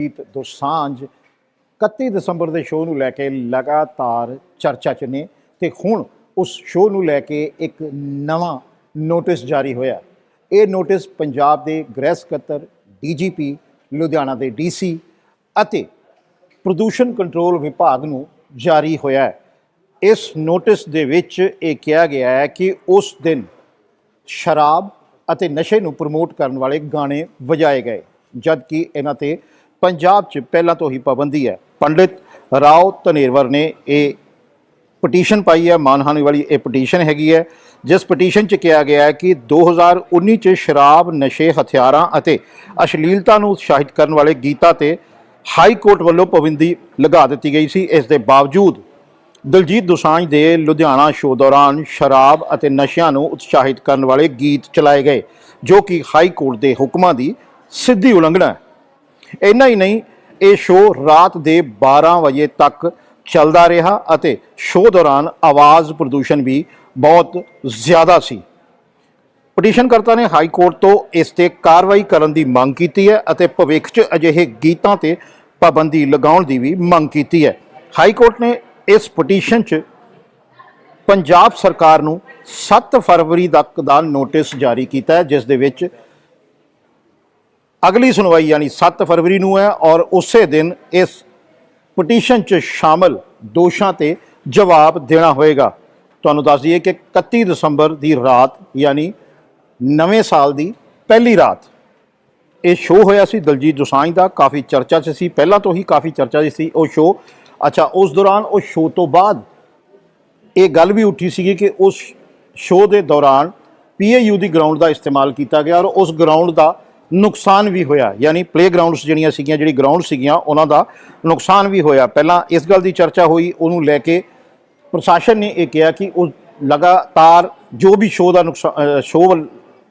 ਗੀਤ ਦੋਸਾਂਝ 31 ਦਸੰਬਰ ਦੇ ਸ਼ੋਅ ਨੂੰ ਲੈ ਕੇ ਲਗਾਤਾਰ ਚਰਚਾ 'ਚ ਨੇ ਤੇ ਹੁਣ ਉਸ ਸ਼ੋਅ ਨੂੰ ਲੈ ਕੇ ਇੱਕ ਨਵਾਂ ਨੋਟਿਸ ਜਾਰੀ ਹੋਇਆ। ਇਹ ਨੋਟਿਸ ਪੰਜਾਬ ਦੇ ਗ੍ਰਹਿ ਸਕੱਤਰ, ਡੀਜੀਪੀ, ਲੁਧਿਆਣਾ ਦੇ ਡੀਸੀ ਅਤੇ ਪ੍ਰਦੂਸ਼ਣ ਕੰਟਰੋਲ ਵਿਭਾਗ ਨੂੰ ਜਾਰੀ ਹੋਇਆ ਹੈ। ਇਸ ਨੋਟਿਸ ਦੇ ਵਿੱਚ ਇਹ ਕਿਹਾ ਗਿਆ ਹੈ ਕਿ ਉਸ ਦਿਨ ਸ਼ਰਾਬ ਅਤੇ ਨਸ਼ੇ ਨੂੰ ਪ੍ਰਮੋਟ ਕਰਨ ਵਾਲੇ ਗਾਣੇ ਵਜਾਏ ਗਏ, ਜਦਕਿ ਇਹਨਾਂ ਤੇ ਪੰਜਾਬ 'ਚ ਪਹਿਲਾਂ ਤੋਂ ਹੀ ਪਾਬੰਦੀ ਹੈ। ਪੰਡਿਤ ਰਾਓ ਧਨੇਰਵਰ ਨੇ ਇਹ ਪਟੀਸ਼ਨ ਪਾਈ ਹੈ। ਮਾਨਹਾਨੀ ਵਾਲੀ ਇਹ ਪਟੀਸ਼ਨ ਹੈਗੀ ਹੈ। ਜਿਸ ਪਟੀਸ਼ਨ 'ਚ ਕਿਹਾ ਗਿਆ ਹੈ ਕਿ 2019 'ਚ ਸ਼ਰਾਬ, ਨਸ਼ੇ, ਹਥਿਆਰਾਂ ਅਤੇ ਅਸ਼ਲੀਲਤਾ ਨੂੰ ਉਤਸ਼ਾਹਿਤ ਕਰਨ ਵਾਲੇ ਗੀਤਾਂ ਤੇ ਹਾਈ ਕੋਰਟ ਵੱਲੋਂ ਪਾਬੰਦੀ ਲਗਾ ਦਿੱਤੀ ਗਈ ਸੀ। ਇਸ ਦੇ ਬਾਵਜੂਦ ਦਲਜੀਤ ਦੋਸਾਂਝ ਦੇ ਲੁਧਿਆਣਾ ਸ਼ੋਅ ਦੌਰਾਨ ਸ਼ਰਾਬ ਅਤੇ ਨਸ਼ਿਆਂ ਨੂੰ ਉਤਸ਼ਾਹਿਤ ਕਰਨ ਵਾਲੇ ਗੀਤ ਚਲਾਏ ਗਏ, ਜੋ ਕਿ ਹਾਈ ਕੋਰਟ ਦੇ ਹੁਕਮਾਂ ਦੀ ਸਿੱਧੀ ਉਲੰਘਣਾ ਹੈ। ਇੰਨਾ ਹੀ ਨਹੀਂ, ਇਹ ਸ਼ੋਅ ਰਾਤ ਦੇ 12 ਵਜੇ ਤੱਕ ਚੱਲਦਾ ਰਿਹਾ ਅਤੇ ਸ਼ੋਅ ਦੌਰਾਨ ਆਵਾਜ਼ ਪ੍ਰਦੂਸ਼ਣ ਵੀ ਬਹੁਤ ਜ਼ਿਆਦਾ ਸੀ। ਪਟੀਸ਼ਨਕਰਤਾ ਨੇ ਹਾਈ ਕੋਰਟ ਤੋਂ ਇਸ ਤੇ ਕਾਰਵਾਈ ਕਰਨ ਦੀ ਮੰਗ ਕੀਤੀ ਹੈ ਅਤੇ ਭਵਿੱਖ 'ਚ ਅਜਿਹੇ ਗੀਤਾਂ ਤੇ ਪਾਬੰਦੀ ਲਗਾਉਣ ਦੀ ਵੀ ਮੰਗ ਕੀਤੀ ਹੈ। ਹਾਈ ਕੋਰਟ ਨੇ ਇਸ ਪਟੀਸ਼ਨ 'ਚ ਪੰਜਾਬ ਸਰਕਾਰ ਨੂੰ 7 ਫਰਵਰੀ ਤੱਕ ਦਾ ਨੋਟਿਸ ਜਾਰੀ ਕੀਤਾ ਹੈ, ਜਿਸ ਦੇ ਵਿੱਚ ਅਗਲੀ ਸੁਣਵਾਈ ਯਾਨੀ 7 ਫਰਵਰੀ ਨੂੰ ਹੈ ਔਰ ਉਸੇ ਦਿਨ ਇਸ ਪਟੀਸ਼ਨ 'ਚ ਸ਼ਾਮਲ ਦੋਸ਼ਾਂ ਤੇ ਜਵਾਬ ਦੇਣਾ ਹੋਏਗਾ। ਤੁਹਾਨੂੰ ਦੱਸ ਦਈਏ ਕਿ 31 ਦਸੰਬਰ ਦੀ ਰਾਤ ਯਾਨੀ ਨਵੇਂ ਸਾਲ ਦੀ ਪਹਿਲੀ ਰਾਤ ਇਹ ਸ਼ੋਅ ਹੋਇਆ ਸੀ। ਦਲਜੀਤ ਦੋਸਾਂਝ ਦਾ ਕਾਫੀ ਚਰਚਾ 'ਚ ਸੀ। ਪਹਿਲਾਂ ਤੋਂ ਹੀ ਕਾਫੀ ਚਰਚਾ 'ਚ ਸੀ ਉਹ ਸ਼ੋਅ। ਅੱਛਾ, ਉਸ ਦੌਰਾਨ ਉਹ ਸ਼ੋਅ ਤੋਂ ਬਾਅਦ ਇਹ ਗੱਲ ਵੀ ਉੱਠੀ ਸੀਗੀ ਕਿ ਉਸ ਸ਼ੋਅ ਦੇ ਦੌਰਾਨ ਪੀਏਯੂ ਦੀ ਗਰਾਊਂਡ ਦਾ ਇਸਤੇਮਾਲ ਕੀਤਾ ਗਿਆ ਔਰ ਉਸ ਗਰਾਊਂਡ ਦਾ ਨੁਕਸਾਨ ਵੀ ਹੋਇਆ। ਯਾਨੀ ਪਲੇਗਰਾਉਂਡਸ ਜਿਹੜੀਆਂ ਸੀਗੀਆਂ, ਜਿਹੜੀ ਗਰਾਊਂਡ ਸੀਗੀਆਂ, ਉਹਨਾਂ ਦਾ ਨੁਕਸਾਨ ਵੀ ਹੋਇਆ। ਪਹਿਲਾਂ ਇਸ ਗੱਲ ਦੀ ਚਰਚਾ ਹੋਈ, ਉਹਨੂੰ ਲੈ ਕੇ ਪ੍ਰਸ਼ਾਸਨ ਨੇ ਇਹ ਕਿਹਾ ਕਿ ਉਹ ਲਗਾਤਾਰ ਜੋ ਵੀ ਸ਼ੋਅ ਦਾ ਨੁਕਸਾਨ ਸ਼ੋਅ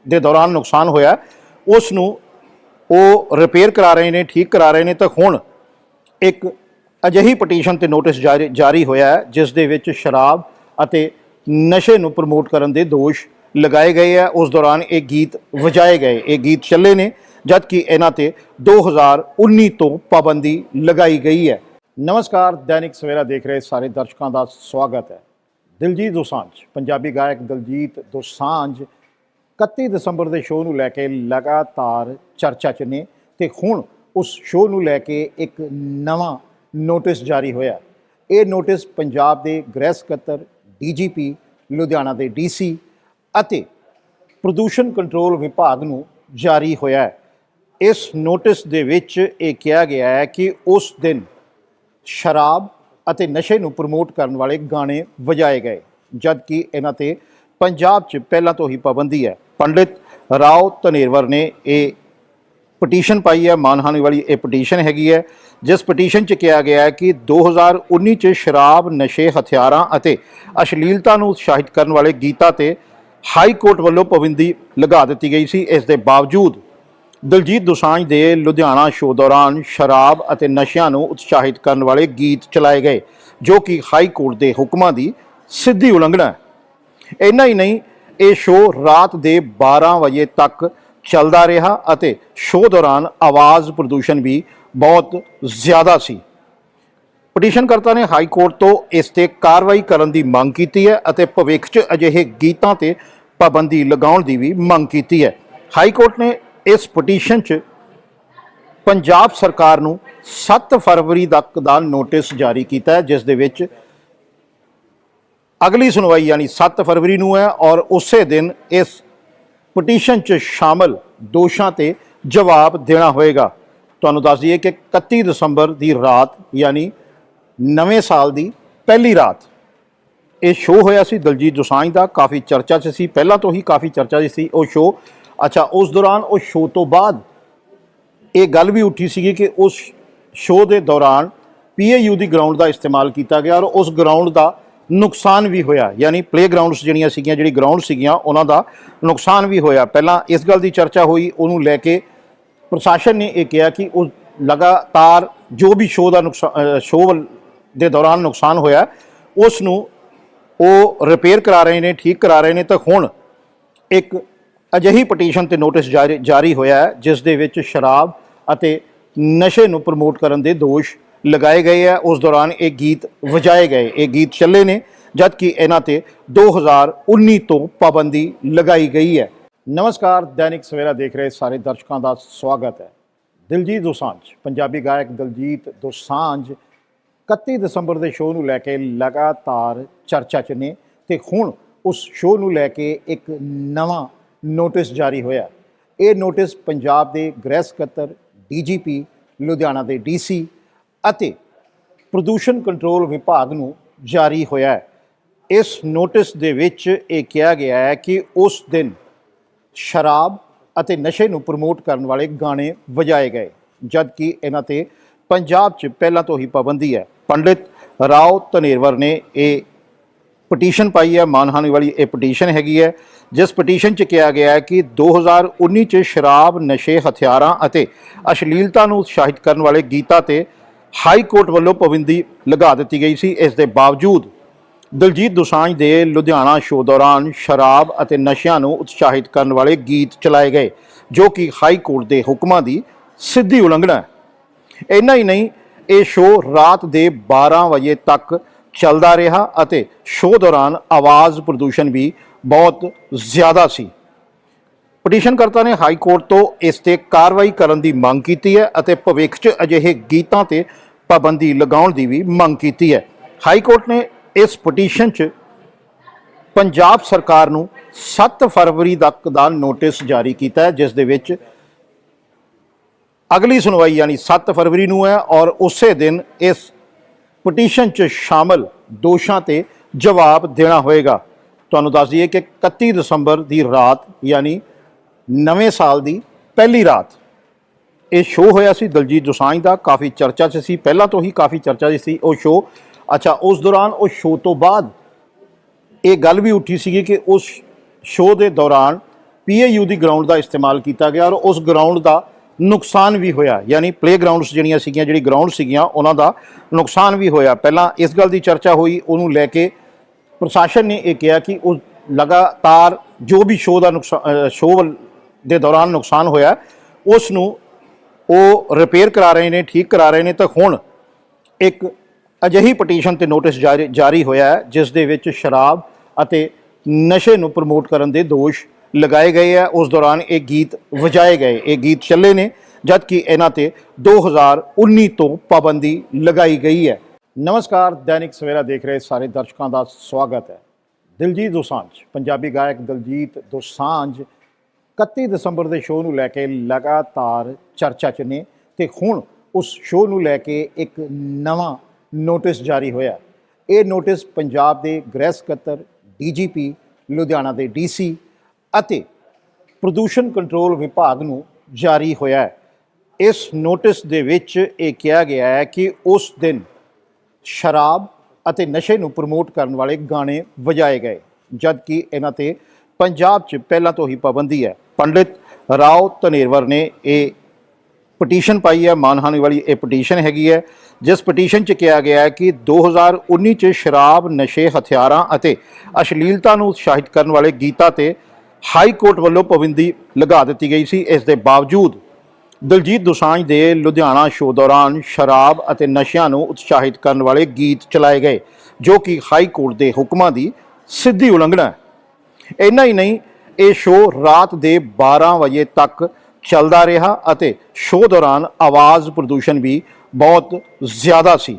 ਦੇ ਦੌਰਾਨ ਨੁਕਸਾਨ ਹੋਇਆ, ਉਸ ਨੂੰ ਉਹ ਰਿਪੇਅਰ ਕਰਾ ਰਹੇ ਨੇ, ਠੀਕ ਕਰਾ ਰਹੇ ਨੇ। ਤਾਂ ਹੁਣ ਇੱਕ ਅਜਿਹੀ ਪਟੀਸ਼ਨ ਤੇ ਨੋਟਿਸ ਜਾਰੀ ਜਾਰੀ ਹੋਇਆ ਜਿਸ ਦੇ ਵਿੱਚ ਸ਼ਰਾਬ ਅਤੇ ਨਸ਼ੇ ਨੂੰ ਪ੍ਰਮੋਟ ਕਰਨ ਦੇ ਦੋਸ਼ ਲਗਾਏ ਗਏ ਆ ਉਸ ਦੌਰਾਨ ਇਹ ਗੀਤ ਵਜਾਏ ਗਏ। ਇਹ ਗੀਤ ਚੱਲੇ ਨੇ, ਜਦਕਿ ਇਹਨਾਂ ਤੇ 2019 ਤੋਂ ਪਾਬੰਦੀ ਲਗਾਈ ਗਈ ਹੈ। ਨਮਸਕਾਰ, ਦੈਨਿਕ ਸਵੇਰਾ ਦੇਖ ਰਹੇ ਸਾਰੇ ਦਰਸ਼ਕਾਂ ਦਾ ਸਵਾਗਤ ਹੈ। ਦਿਲਜੀਤ ਦੋਸਾਂਝ, ਪੰਜਾਬੀ ਗਾਇਕ ਦਿਲਜੀਤ ਦੋਸਾਂਝ 31 ਦਸੰਬਰ ਦੇ ਸ਼ੋਅ ਨੂੰ ਲੈ ਕੇ ਲਗਾਤਾਰ ਚਰਚਾ 'ਚ ਨੇ ਤੇ ਹੁਣ ਉਸ ਸ਼ੋਅ ਨੂੰ ਲੈ ਕੇ ਇੱਕ ਨਵਾਂ ਨੋਟਿਸ ਜਾਰੀ ਹੋਇਆ। ਇਹ ਨੋਟਿਸ ਪੰਜਾਬ ਦੇ ਗ੍ਰਹਿ ਸਕੱਤਰ ਡੀਜੀਪੀ ਲੁਧਿਆਣਾ ਦੇ ਡੀਸੀ ਅਤੇ ਪ੍ਰਦੂਸ਼ਣ ਕੰਟਰੋਲ ਵਿਭਾਗ ਨੂੰ ਜਾਰੀ ਹੋਇਆ ਹੈ। ਇਸ ਨੋਟਿਸ ਦੇ ਵਿੱਚ ਇਹ ਕਿਹਾ ਗਿਆ ਹੈ ਕਿ ਉਸ ਦਿਨ ਸ਼ਰਾਬ ਅਤੇ ਨਸ਼ੇ ਨੂੰ ਪ੍ਰਮੋਟ ਕਰਨ ਵਾਲੇ ਗਾਣੇ ਵਜਾਏ ਗਏ, ਜਦਕਿ ਇਹਨਾਂ ਤੇ ਪੰਜਾਬ 'ਚ ਪਹਿਲਾਂ ਤੋਂ ਹੀ ਪਾਬੰਦੀ ਹੈ। ਪੰਡਿਤ ਰਾਓ ਧਨੇਰਵਰ ਨੇ ਇਹ ਪਟੀਸ਼ਨ ਪਾਈ ਹੈ। ਮਾਨਹਾਨੀ ਵਾਲੀ ਇਹ ਪਟੀਸ਼ਨ ਹੈਗੀ ਹੈ, ਜਿਸ ਪਟੀਸ਼ਨ 'ਚ ਕਿਹਾ ਗਿਆ ਹੈ ਕਿ 2019 'ਚ ਸ਼ਰਾਬ, ਨਸ਼ੇ, ਹਥਿਆਰਾਂ ਅਤੇ ਅਸ਼ਲੀਲਤਾ ਨੂੰ ਉਤਸ਼ਾਹਿਤ ਕਰਨ ਵਾਲੇ ਗੀਤਾਂ ਤੇ ਹਾਈ ਕੋਰਟ ਵੱਲੋਂ ਪਾਬੰਦੀ ਲਗਾ ਦਿੱਤੀ ਗਈ ਸੀ। ਇਸ ਦੇ ਬਾਵਜੂਦ ਦਲਜੀਤ ਦੋਸਾਂਝ ਦੇ ਲੁਧਿਆਣਾ ਸ਼ੋਅ ਦੌਰਾਨ ਸ਼ਰਾਬ ਅਤੇ ਨਸ਼ਿਆਂ ਨੂੰ ਉਤਸ਼ਾਹਿਤ ਕਰਨ ਵਾਲੇ ਗੀਤ ਚਲਾਏ ਗਏ, ਜੋ ਕਿ ਹਾਈ ਕੋਰਟ ਦੇ ਹੁਕਮਾਂ ਦੀ ਸਿੱਧੀ ਉਲੰਘਣਾ ਹੈ। ਇੰਨਾ ਹੀ ਨਹੀਂ, ਇਹ ਸ਼ੋਅ ਰਾਤ ਦੇ 12 ਵਜੇ ਤੱਕ ਚੱਲਦਾ ਰਿਹਾ ਅਤੇ ਸ਼ੋਅ ਦੌਰਾਨ ਆਵਾਜ਼ ਪ੍ਰਦੂਸ਼ਣ ਵੀ ਬਹੁਤ ਜ਼ਿਆਦਾ ਸੀ। ਪਟੀਸ਼ਨਕਰਤਾ ਨੇ ਹਾਈ ਕੋਰਟ ਤੋਂ ਇਸ ਤੇ ਕਾਰਵਾਈ ਕਰਨ ਦੀ ਮੰਗ ਕੀਤੀ ਹੈ ਅਤੇ ਭਵਿੱਖ 'ਚ ਅਜਿਹੇ ਗੀਤਾਂ ਤੇ ਪਾਬੰਦੀ ਲਗਾਉਣ ਦੀ ਵੀ ਮੰਗ ਕੀਤੀ ਹੈ। ਹਾਈ ਕੋਰਟ ਨੇ ਇਸ ਪਟੀਸ਼ਨ 'ਚ ਪੰਜਾਬ ਸਰਕਾਰ ਨੂੰ 7 ਫਰਵਰੀ ਤੱਕ ਦਾ ਨੋਟਿਸ ਜਾਰੀ ਕੀਤਾ ਹੈ, ਜਿਸ ਦੇ ਵਿੱਚ ਅਗਲੀ ਸੁਣਵਾਈ ਯਾਨੀ 7 ਫਰਵਰੀ ਨੂੰ ਹੈ ਔਰ ਉਸੇ ਦਿਨ ਇਸ ਪਟੀਸ਼ਨ 'ਚ ਸ਼ਾਮਲ ਦੋਸ਼ਾਂ ਤੇ ਜਵਾਬ ਦੇਣਾ ਹੋਏਗਾ। ਤੁਹਾਨੂੰ ਦੱਸ ਦਈਏ ਕਿ 31 ਦਸੰਬਰ ਦੀ ਰਾਤ ਯਾਨੀ ਨਵੇਂ ਸਾਲ ਦੀ ਪਹਿਲੀ ਰਾਤ। ਇਹ ਸ਼ੋਅ ਹੋਇਆ ਸੀ ਦਲਜੀਤ ਦੋਸਾਂਝ ਦਾ। ਕਾਫੀ ਚਰਚਾ 'ਚ ਸੀ। ਪਹਿਲਾਂ ਤੋਂ ਹੀ ਕਾਫੀ ਚਰਚਾ 'ਚ ਸੀ ਉਹ ਸ਼ੋਅ ਅੱਛਾ, ਉਸ ਦੌਰਾਨ ਉਹ ਸ਼ੋਅ ਤੋਂ ਬਾਅਦ ਇਹ ਗੱਲ ਵੀ ਉੱਠੀ ਸੀਗੀ ਕਿ ਉਸ ਸ਼ੋਅ ਦੇ ਦੌਰਾਨ ਪੀਏਯੂ ਦੀ ਗਰਾਊਂਡ ਦਾ ਇਸਤੇਮਾਲ ਕੀਤਾ ਗਿਆ ਔਰ ਉਸ ਗਰਾਊਂਡ ਦਾ ਨੁਕਸਾਨ ਵੀ ਹੋਇਆ। ਯਾਨੀ ਪਲੇਗਰਾਉਂਡਸ ਜਿਹੜੀਆਂ ਸੀਗੀਆਂ, ਜਿਹੜੀ ਗਰਾਊਂਡ ਸੀਗੀਆਂ, ਉਹਨਾਂ ਦਾ ਨੁਕਸਾਨ ਵੀ ਹੋਇਆ। ਪਹਿਲਾਂ ਇਸ ਗੱਲ ਦੀ ਚਰਚਾ ਹੋਈ, ਉਹਨੂੰ ਲੈ ਕੇ ਪ੍ਰਸ਼ਾਸਨ ਨੇ ਇਹ ਕਿਹਾ ਕਿ ਉਹ ਲਗਾਤਾਰ ਜੋ ਵੀ ਸ਼ੋਅ ਦਾ ਨੁਕਸਾਨ ਸ਼ੋਅ ਦੇ ਦੌਰਾਨ ਨੁਕਸਾਨ ਹੋਇਆ। ਉਸ ਨੂੰ ਉਹ ਰਿਪੇਅਰ ਕਰਾ ਰਹੇ ਨੇ, ਠੀਕ ਕਰਾ ਰਹੇ ਨੇ ਤਾਂ ਹੁਣ ਇੱਕ ਅਜਿਹੀ ਪਟੀਸ਼ਨ ਤੇ ਨੋਟਿਸ ਜਾਰੀ ਜਾਰੀ ਹੋਇਆ ਹੈ, ਜਿਸ ਦੇ ਵਿੱਚ ਸ਼ਰਾਬ ਅਤੇ ਨਸ਼ੇ ਨੂੰ ਪ੍ਰਮੋਟ ਕਰਨ ਦੇ ਦੋਸ਼ ਲਗਾਏ ਗਏ ਆ ਉਸ ਦੌਰਾਨ ਇਹ ਗੀਤ ਵਜਾਏ ਗਏ, ਇਹ ਗੀਤ ਚੱਲੇ ਨੇ, ਜਦਕਿ ਇਹਨਾਂ ਤੇ 2019 ਤੋਂ ਪਾਬੰਦੀ ਲਗਾਈ ਗਈ ਹੈ। ਨਮਸਕਾਰ, ਦੈਨਿਕ ਸਵੇਰਾ ਦੇਖ ਰਹੇ ਸਾਰੇ ਦਰਸ਼ਕਾਂ ਦਾ ਸਵਾਗਤ ਹੈ। ਦਿਲਜੀਤ ਦੋਸਾਂਝ, ਪੰਜਾਬੀ ਗਾਇਕ ਦਿਲਜੀਤ ਦੋਸਾਂਝ 31 ਦਸੰਬਰ ਦੇ ਸ਼ੋਅ ਨੂੰ ਲੈ ਕੇ ਲਗਾਤਾਰ ਚਰਚਾ 'ਚ ਨੇ ਤੇ ਹੁਣ ਉਸ ਸ਼ੋਅ ਨੂੰ ਲੈ ਕੇ ਇੱਕ ਨਵਾਂ ਨੋਟਿਸ ਜਾਰੀ ਹੋਇਆ। ਇਹ ਨੋਟਿਸ ਪੰਜਾਬ ਦੇ ਗ੍ਰਹਿ ਸਕੱਤਰ, ਡੀਜੀਪੀ, ਲੁਧਿਆਣਾ ਦੇ ਡੀਸੀ ਅਤੇ ਪ੍ਰਦੂਸ਼ਣ ਕੰਟਰੋਲ ਵਿਭਾਗ ਨੂੰ ਜਾਰੀ ਹੋਇਆ ਹੈ। ਇਸ ਨੋਟਿਸ ਦੇ ਵਿੱਚ ਇਹ ਕਿਹਾ ਗਿਆ ਹੈ ਕਿ ਉਸ ਦਿਨ ਸ਼ਰਾਬ ਅਤੇ ਨਸ਼ੇ ਨੂੰ ਪ੍ਰਮੋਟ ਕਰਨ ਵਾਲੇ ਗਾਣੇ ਵਜਾਏ ਗਏ, ਜਦਕਿ ਇਹਨਾਂ ਤੇ ਪੰਜਾਬ 'ਚ ਪਹਿਲਾਂ ਤੋਂ ਹੀ ਪਾਬੰਦੀ ਹੈ। ਪੰਡਿਤ ਰਾਓ ਧਨੇਰਵਰ ਨੇ ਇਹ ਪਟੀਸ਼ਨ ਪਾਈ ਹੈ। ਮਾਨਹਾਨੀ ਵਾਲੀ ਇਹ ਪਟੀਸ਼ਨ ਹੈਗੀ ਹੈ। ਜਿਸ ਪਟੀਸ਼ਨ 'ਚ ਕਿਹਾ ਗਿਆ ਹੈ ਕਿ 2019 'ਚ ਸ਼ਰਾਬ, ਨਸ਼ੇ, ਹਥਿਆਰਾਂ ਅਤੇ ਅਸ਼ਲੀਲਤਾ ਨੂੰ ਉਤਸ਼ਾਹਿਤ ਕਰਨ ਵਾਲੇ ਗੀਤਾਂ ਤੇ ਹਾਈ ਕੋਰਟ ਵੱਲੋਂ ਪਾਬੰਦੀ ਲਗਾ ਦਿੱਤੀ ਗਈ ਸੀ। ਇਸ ਦੇ ਬਾਵਜੂਦ ਦਲਜੀਤ ਦੋਸਾਂਝ ਦੇ ਲੁਧਿਆਣਾ ਸ਼ੋਅ ਦੌਰਾਨ ਸ਼ਰਾਬ ਅਤੇ ਨਸ਼ਿਆਂ ਨੂੰ ਉਤਸ਼ਾਹਿਤ ਕਰਨ ਵਾਲੇ ਗੀਤ ਚਲਾਏ ਗਏ, ਜੋ ਕਿ ਹਾਈ ਕੋਰਟ ਦੇ ਹੁਕਮਾਂ ਦੀ ਸਿੱਧੀ ਉਲੰਘਣਾ ਹੈ। ਇੰਨਾ ਹੀ ਨਹੀਂ, ਇਹ ਸ਼ੋਅ ਰਾਤ ਦੇ 12 ਵਜੇ ਤੱਕ ਚੱਲਦਾ ਰਿਹਾ ਅਤੇ ਸ਼ੋਅ ਦੌਰਾਨ ਆਵਾਜ਼ ਪ੍ਰਦੂਸ਼ਣ ਵੀ ਬਹੁਤ ਜ਼ਿਆਦਾ ਸੀ। ਪਟੀਸ਼ਨਕਰਤਾ ਨੇ ਹਾਈ ਕੋਰਟ ਤੋਂ ਇਸ ਤੇ ਕਾਰਵਾਈ ਕਰਨ ਦੀ ਮੰਗ ਕੀਤੀ ਹੈ ਅਤੇ ਭਵਿੱਖ 'ਚ ਅਜਿਹੇ ਗੀਤਾਂ ਤੇ ਪਾਬੰਦੀ ਲਗਾਉਣ ਦੀ ਵੀ ਮੰਗ ਕੀਤੀ ਹੈ। ਹਾਈ ਕੋਰਟ ਨੇ ਇਸ ਪਟੀਸ਼ਨ 'ਚ ਪੰਜਾਬ ਸਰਕਾਰ ਨੂੰ 7 ਫਰਵਰੀ ਤੱਕ ਦਾ ਨੋਟਿਸ ਜਾਰੀ ਕੀਤਾ ਹੈ, ਜਿਸ ਦੇ ਵਿੱਚ ਅਗਲੀ ਸੁਣਵਾਈ ਯਾਨੀ 7 ਫਰਵਰੀ ਨੂੰ ਹੈ ਔਰ ਉਸੇ ਦਿਨ ਇਸ ਪਟੀਸ਼ਨ 'ਚ ਸ਼ਾਮਲ ਦੋਸ਼ਾਂ ਤੇ ਜਵਾਬ ਦੇਣਾ ਹੋਏਗਾ। ਤੁਹਾਨੂੰ ਦੱਸ ਦਈਏ ਕਿ 31 ਦਸੰਬਰ ਦੀ ਰਾਤ ਯਾਨੀ ਨਵੇਂ ਸਾਲ ਦੀ ਪਹਿਲੀ ਰਾਤ ਇਹ ਸ਼ੋਅ ਹੋਇਆ ਸੀ। ਦਲਜੀਤ ਦੋਸਾਂਝ ਦਾ ਕਾਫੀ ਚਰਚਾ 'ਚ ਸੀ। ਪਹਿਲਾਂ ਤੋਂ ਹੀ ਕਾਫੀ ਚਰਚਾ 'ਚ ਸੀ ਉਹ ਸ਼ੋਅ। ਅੱਛਾ, ਉਸ ਦੌਰਾਨ ਉਹ ਸ਼ੋਅ ਤੋਂ ਬਾਅਦ ਇਹ ਗੱਲ ਵੀ ਉੱਠੀ ਸੀਗੀ ਕਿ ਉਸ ਸ਼ੋਅ ਦੇ ਦੌਰਾਨ ਪੀਏਯੂ ਦੀ ਗਰਾਊਂਡ ਦਾ ਇਸਤੇਮਾਲ ਕੀਤਾ ਗਿਆ ਔਰ ਉਸ ਗਰਾਊਂਡ ਦਾ ਨੁਕਸਾਨ ਵੀ ਹੋਇਆ। ਯਾਨੀ ਪਲੇਗਰਾਉਂਡਸ ਜਿਹੜੀਆਂ ਸੀਗੀਆਂ, ਜਿਹੜੀ ਗਰਾਊਂਡ ਸੀਗੀਆਂ, ਉਹਨਾਂ ਦਾ ਨੁਕਸਾਨ ਵੀ ਹੋਇਆ। ਪਹਿਲਾਂ ਇਸ ਗੱਲ ਦੀ ਚਰਚਾ ਹੋਈ, ਉਹਨੂੰ ਲੈ ਕੇ ਪ੍ਰਸ਼ਾਸਨ ਨੇ ਇਹ ਕਿਹਾ ਕਿ ਉਹ ਲਗਾਤਾਰ ਜੋ ਵੀ ਸ਼ੋਅ ਦਾ ਨੁਕਸਾਨ ਸ਼ੋਅ ਦੇ ਦੌਰਾਨ ਨੁਕਸਾਨ ਹੋਇਆ, ਉਸ ਨੂੰ ਉਹ ਰਿਪੇਅਰ ਕਰਾ ਰਹੇ ਨੇ, ਠੀਕ ਕਰਾ ਰਹੇ ਨੇ। ਤਾਂ ਹੁਣ ਇੱਕ ਅਜਿਹੀ ਪਟੀਸ਼ਨ ਤੇ ਨੋਟਿਸ ਜਾਰੀ ਜਾਰੀ ਹੋਇਆ ਜਿਸ ਦੇ ਵਿੱਚ ਸ਼ਰਾਬ ਅਤੇ ਨਸ਼ੇ ਨੂੰ ਪ੍ਰਮੋਟ ਕਰਨ ਦੇ ਦੋਸ਼ ਲਗਾਏ ਗਏ ਆ, ਉਸ ਦੌਰਾਨ ਇਹ ਗੀਤ ਵਜਾਏ ਗਏ। ਇਹ ਗੀਤ ਚੱਲੇ ਨੇ, ਜਦਕਿ ਇਹਨਾਂ ਤੇ 2019 ਤੋਂ ਪਾਬੰਦੀ ਲਗਾਈ ਗਈ ਹੈ। ਨਮਸਕਾਰ, ਦੈਨਿਕ ਸਵੇਰਾ ਦੇਖ ਰਹੇ ਸਾਰੇ ਦਰਸ਼ਕਾਂ ਦਾ ਸਵਾਗਤ ਹੈ। ਦਿਲਜੀਤ ਦੋਸਾਂਝ, ਪੰਜਾਬੀ ਗਾਇਕ ਦਿਲਜੀਤ ਦੋਸਾਂਝ 31 ਦਸੰਬਰ ਦੇ ਸ਼ੋਅ ਨੂੰ ਲੈ ਕੇ ਲਗਾਤਾਰ ਚਰਚਾ 'ਚ ਨੇ ਤੇ ਹੁਣ ਉਸ ਸ਼ੋਅ ਨੂੰ ਲੈ ਕੇ ਇੱਕ ਨਵਾਂ ਨੋਟਿਸ ਜਾਰੀ ਹੋਇਆ। ਇਹ ਨੋਟਿਸ ਪੰਜਾਬ ਦੇ ਗ੍ਰਹਿ ਸਕੱਤਰ ਡੀਜੀਪੀ ਲੁਧਿਆਣਾ ਦੇ ਡੀਸੀ ਅਤੇ ਪ੍ਰਦੂਸ਼ਣ ਕੰਟਰੋਲ ਵਿਭਾਗ ਨੂੰ ਜਾਰੀ ਹੋਇਆ ਹੈ। ਇਸ ਨੋਟਿਸ ਦੇ ਵਿੱਚ ਇਹ ਕਿਹਾ ਗਿਆ ਹੈ ਕਿ ਉਸ ਦਿਨ ਸ਼ਰਾਬ ਅਤੇ ਨਸ਼ੇ ਨੂੰ ਪ੍ਰਮੋਟ ਕਰਨ ਵਾਲੇ ਗਾਣੇ ਵਜਾਏ ਗਏ, ਜਦਕਿ ਇਹਨਾਂ ਤੇ ਪੰਜਾਬ 'ਚ ਪਹਿਲਾਂ ਤੋਂ ਹੀ ਪਾਬੰਦੀ ਹੈ। ਪੰਡਿਤ ਰਾਓ ਧਨੇਰਵਰ ਨੇ ਇਹ ਪਟੀਸ਼ਨ ਪਾਈ ਹੈ। ਮਾਨਹਾਨੀ ਵਾਲੀ ਇਹ ਪਟੀਸ਼ਨ ਹੈਗੀ ਹੈ, ਜਿਸ ਪਟੀਸ਼ਨ 'ਚ ਕਿਹਾ ਗਿਆ ਹੈ ਕਿ 2019 'ਚ ਸ਼ਰਾਬ, ਨਸ਼ੇ, ਹਥਿਆਰਾਂ ਅਤੇ ਅਸ਼ਲੀਲਤਾ ਨੂੰ ਉਤਸ਼ਾਹਿਤ ਕਰਨ ਵਾਲੇ ਗੀਤਾਂ ਤੇ ਹਾਈ ਕੋਰਟ ਵੱਲੋਂ ਪਾਬੰਦੀ ਲਗਾ ਦਿੱਤੀ ਗਈ ਸੀ। ਇਸ ਦੇ ਬਾਵਜੂਦ ਦਲਜੀਤ ਦੋਸਾਂਝ ਦੇ ਲੁਧਿਆਣਾ ਸ਼ੋਅ ਦੌਰਾਨ ਸ਼ਰਾਬ ਅਤੇ ਨਸ਼ਿਆਂ ਨੂੰ ਉਤਸ਼ਾਹਿਤ ਕਰਨ ਵਾਲੇ ਗੀਤ ਚਲਾਏ ਗਏ, ਜੋ ਕਿ ਹਾਈ ਕੋਰਟ ਦੇ ਹੁਕਮਾਂ ਦੀ ਸਿੱਧੀ ਉਲੰਘਣਾ ਹੈ। ਇੰਨਾ ਹੀ ਨਹੀਂ, ਇਹ ਸ਼ੋਅ ਰਾਤ ਦੇ 12 ਵਜੇ ਤੱਕ ਚੱਲਦਾ ਰਿਹਾ ਅਤੇ ਸ਼ੋਅ ਦੌਰਾਨ ਆਵਾਜ਼ ਪ੍ਰਦੂਸ਼ਣ ਵੀ ਬਹੁਤ ਜ਼ਿਆਦਾ ਸੀ।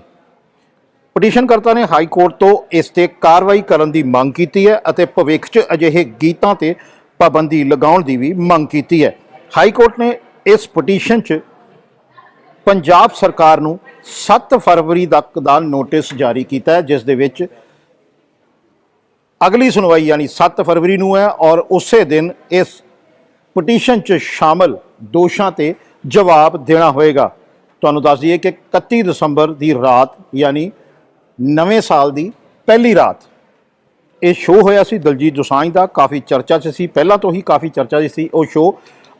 ਪਟੀਸ਼ਨਕਰਤਾ ਨੇ ਹਾਈ ਕੋਰਟ ਤੋਂ ਇਸ ਤੇ ਕਾਰਵਾਈ ਕਰਨ ਦੀ ਮੰਗ ਕੀਤੀ ਹੈ ਅਤੇ ਭਵਿੱਖ 'ਚ ਅਜਿਹੇ ਗੀਤਾਂ ਤੇ ਪਾਬੰਦੀ ਲਗਾਉਣ ਦੀ ਵੀ ਮੰਗ ਕੀਤੀ ਹੈ। ਹਾਈ ਕੋਰਟ ਨੇ ਇਸ ਪਟੀਸ਼ਨ 'ਚ ਪੰਜਾਬ ਸਰਕਾਰ ਨੂੰ 7 ਫਰਵਰੀ ਤੱਕ ਦਾ ਨੋਟਿਸ ਜਾਰੀ ਕੀਤਾ ਹੈ, ਜਿਸ ਦੇ ਵਿੱਚ ਅਗਲੀ ਸੁਣਵਾਈ ਯਾਨੀ 7 ਫਰਵਰੀ ਨੂੰ ਹੈ ਔਰ ਉਸੇ ਦਿਨ ਇਸ ਪਟੀਸ਼ਨ 'ਚ ਸ਼ਾਮਲ ਦੋਸ਼ਾਂ ਤੇ ਜਵਾਬ ਦੇਣਾ ਹੋਏਗਾ। ਤੁਹਾਨੂੰ ਦੱਸ ਦਈਏ ਕਿ 31 ਦਸੰਬਰ ਦੀ ਰਾਤ ਯਾਨੀ ਨਵੇਂ ਸਾਲ ਦੀ ਪਹਿਲੀ ਰਾਤ। ਇਹ ਸ਼ੋਅ ਹੋਇਆ ਸੀ ਦਲਜੀਤ ਦੋਸਾਂਝ ਦਾ। ਕਾਫੀ ਚਰਚਾ 'ਚ ਸੀ। ਪਹਿਲਾਂ ਤੋਂ ਹੀ ਕਾਫੀ ਚਰਚਾ 'ਚ ਸੀ ਉਹ ਸ਼ੋਅ